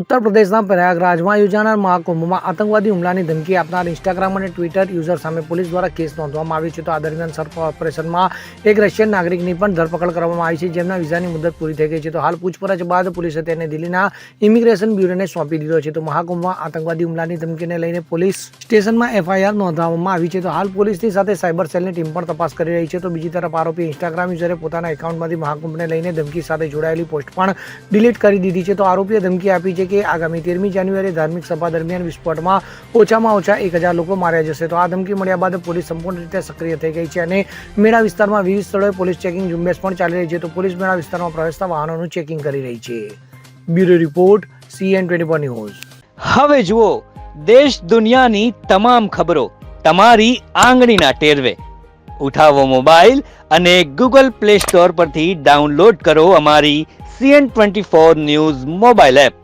ઉત્તર પ્રદેશના પ્રયાગરાજમાં યોજાનાર મહાકુંભમાં આતંકવાદી હુમલાની ધમકી આપનાર ઇન્સ્ટાગ્રામ અને ટ્વિટર યુઝર સામે પોલીસ દ્વારા કેસ નોંધવામાં આવ્યો છે. તો આ દરમિયાન સર્ચ ઓપરેશનમાં એક રશિયન નાગરિકની પણ ધરપકડ કરવામાં આવી છે, જેમના વિઝાની મુદત પૂરી થઈ ગઈ છે. તો હાલ પૂછપરછ બાદ પોલીસે તેને દિલ્હીના ઇમિગ્રેશન બ્યુરોને સોંપી દીધો છે. તો મહાકુંભમાં આતંકવાદી હુમલાની ધમકીને લઈને પોલીસ સ્ટેશનમાં એફઆઈઆર નોંધવામાં આવી છે. તો હાલ પોલીસની સાથે સાયબર સેલની ટીમ પણ તપાસ કરી રહી છે. તો બીજી તરફ આરોપી ઇન્સ્ટાગ્રામ યુઝરે પોતાના એકાઉન્ટમાંથી મહાકુંભને લઈને ધમકી સાથે જોડાયેલી પોસ્ટ પણ ડિલીટ કરી દીધી છે. તો આરોપીએ ધમકી આપી છે કે આગામી તેરમી જાન્યુઆરી ધાર્મિક સભા દરમિયાન વિસ્ફોટમાં ઓછામાં ઓછા એક હજાર લોકો માર્યા જશે. તો આ ધમકી મળ્યા બાદ પોલીસ સંપૂર્ણ રીતે સક્રિય થઈ ગઈ છે અને મેળા વિસ્તારમાં વિવિધ સ્થળોએ પોલીસ ચેકિંગ ઝુંબેશ પણ ચાલી રહી છે. તો પોલીસ મેળા વિસ્તારમાં પ્રવેશતા વાહનોનું ચેકિંગ કરી રહી છે. Bureau report, CN twenty news. હવે જુઓ, દેશ દુનિયાની તમામ ખબરો તમારી આંગળીના ટેરવે. ઉઠાવો મોબાઈલ અને ગૂગલ પ્લે સ્ટોર પરથી ડાઉનલોડ કરો અમારી CN twenty four news mobile app.